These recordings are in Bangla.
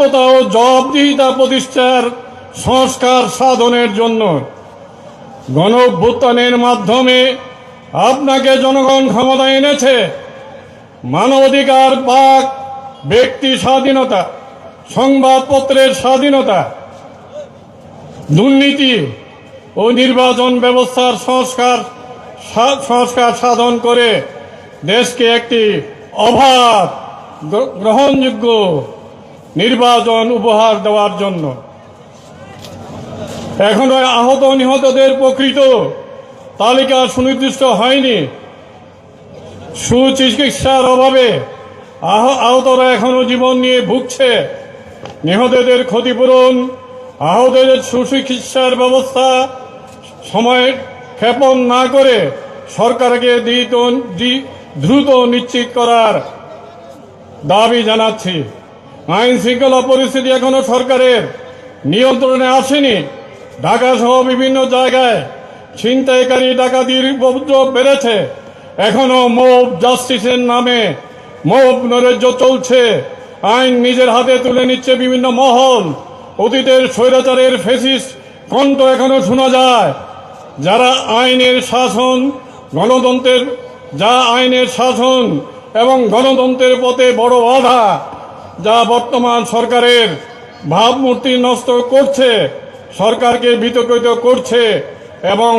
সততা ও জবাবদিহিতা প্রতিষ্ঠার সংস্কার সাধনের জন্য গণ মাধ্যমে আপনাকে জনগণ ক্ষমতা এনেছে। মানবাধিকার বাক ব্যক্তি স্বাধীনতা, সংবাদপত্রের স্বাধীনতা, দুর্নীতি ও নির্বাচন ব্যবস্থার সংস্কার সংস্কার সাধন করে দেশকে একটি গ্র- গ্রহণযোগ্য নির্বাচন উপহার দেওয়ার জন্য। এখনও আহত নিহতদের প্রকৃত তালিকা সুনির্দিষ্ট হয়নি। সুচিকিৎসার অভাবে আহ- আহতরা এখনও জীবন নিয়ে ভুগছে। নিহতদের ক্ষতিপূরণ, আহতদের সুচিকিৎসার ব্যবস্থা সময় ক্ষেপণ না করে সরকারকে দ্রুত নিশ্চিত করার দাবি জানাচ্ছি। আইন শৃঙ্খলা পরিস্থিতি এখনও সরকারের। নিয়ন্ত্রণে আসেনি। ঢাকা সহ বিভিন্ন জায়গায় ছিনতাইকারী ডাকাতির উপদ্রব বেড়েছে। এখনও মোব জাস্টিসের নামে মোব নৈরাজ্য চলছে। আইন নিজের হাতে তুলে নিচ্ছে বিভিন্ন মহল। অতীতের স্বৈরাচারের ফেসিস কণ্ঠ এখনও শোনা যায়। যারা আইনের শাসন, গণতন্ত্রের যা আইনের শাসন এবং গণতন্ত্রের পথে বড় বাধা। যা বর্তমান সরকারের ভাবমূর্তি নষ্ট করছে, সরকারকে বিতর্কিত করছে এবং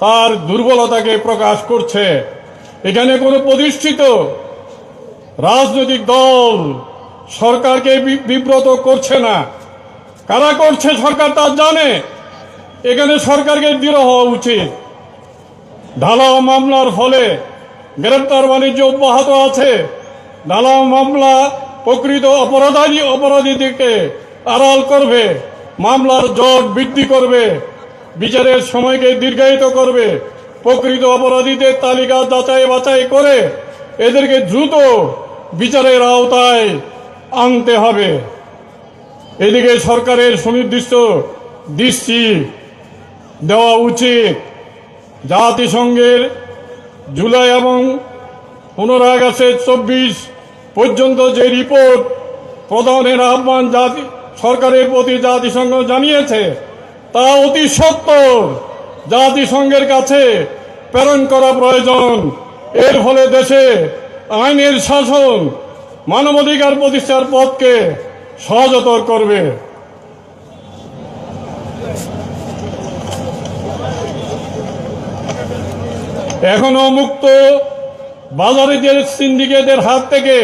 তার দুর্বলতাকে প্রকাশ করছে। এখানে কোনো প্রতিষ্ঠিত রাজনৈতিক দল সরকারকে বিব্রত করছে না। কারা করছে সরকার তা জানে। এখানে সরকারকে দৃঢ় হওয়া উচিত। ঢালাও মামলার ফলে গ্রেপ্তার বাণিজ্য অব্যাহত আছে। ঢালাও মামলা প্রকৃত অপরাধী অপরাধীদেরকে আড়াল করবে, মামলার জট বৃদ্ধি করবে, বিচারের সময়কে দীর্ঘায়িত করবে, প্রকৃত অপরাধীদের তালিকা যাচাই বাছাই করে এদেরকে দ্রুত বিচারের আওতায় আনতে হবে। এদিকে সরকারের সুনির্দিষ্ট দৃষ্টি দেওয়া উচিত। জাতিসংঘের জুলাই এবং পনেরো আগস্টের চব্বিশ পর্যন্ত যে রিপোর্ট প্রদানের আহ্বান জাতি, সরকারের প্রতি জাতিসংঘ জানিয়েছে, তা অতি সত্তর। জাতিসংঘের কাছে প্রেরণ করা প্রয়োজন। এর ফলে দেশে আইনের শাসন মানবাধিকার প্রতিষ্ঠার পথকে সহজতর করবে। এখনও মুক্ত বাজারিদের সিন্ডিকেটের হাত থেকে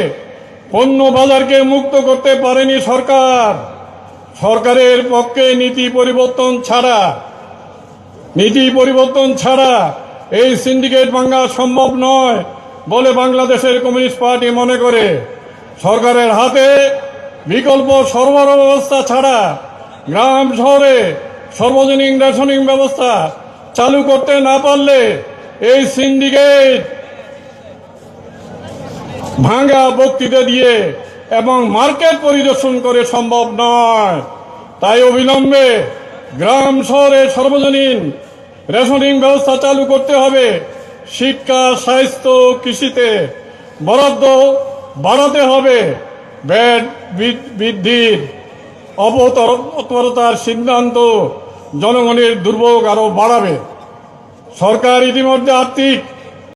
পণ্য বাজারকে মুক্ত করতে পারেনি সরকার, সরকারের পক্ষে নীতি পরিবর্তন ছাড়া, নীতি পরিবর্তন ছাড়া এই সিন্ডিকেট ভাঙ্গা সম্ভব নয় বলে বাংলাদেশের কমিউনিস্ট পার্টি মনে করে। সরকারের হাতে বিকল্প সরবরাহ ব্যবস্থা ছাড়া গ্রাম শহরে সর্বজনীন রেশনিং ব্যবস্থা চালু করতে না পারলে এই সিন্ডিকেট ভাঙ্গা বক্তৃতা দিয়ে এবং মার্কেট পরিদর্শন করে সম্ভব নয়। তাই অবিলম্বে গ্রাম শহরে সর্বজনীন রেশনিং ব্যবস্থা চালু করতে হবে। শিক্ষা, স্বাস্থ্য, কৃষিতে বরাদ্দ বাড়াতে হবে। ব্যাট বৃদ্ধির অবতরতার সিদ্ধান্ত জনগণের দুর্ভোগ আরও বাড়াবে। সরকার ইতিমধ্যে আর্থিক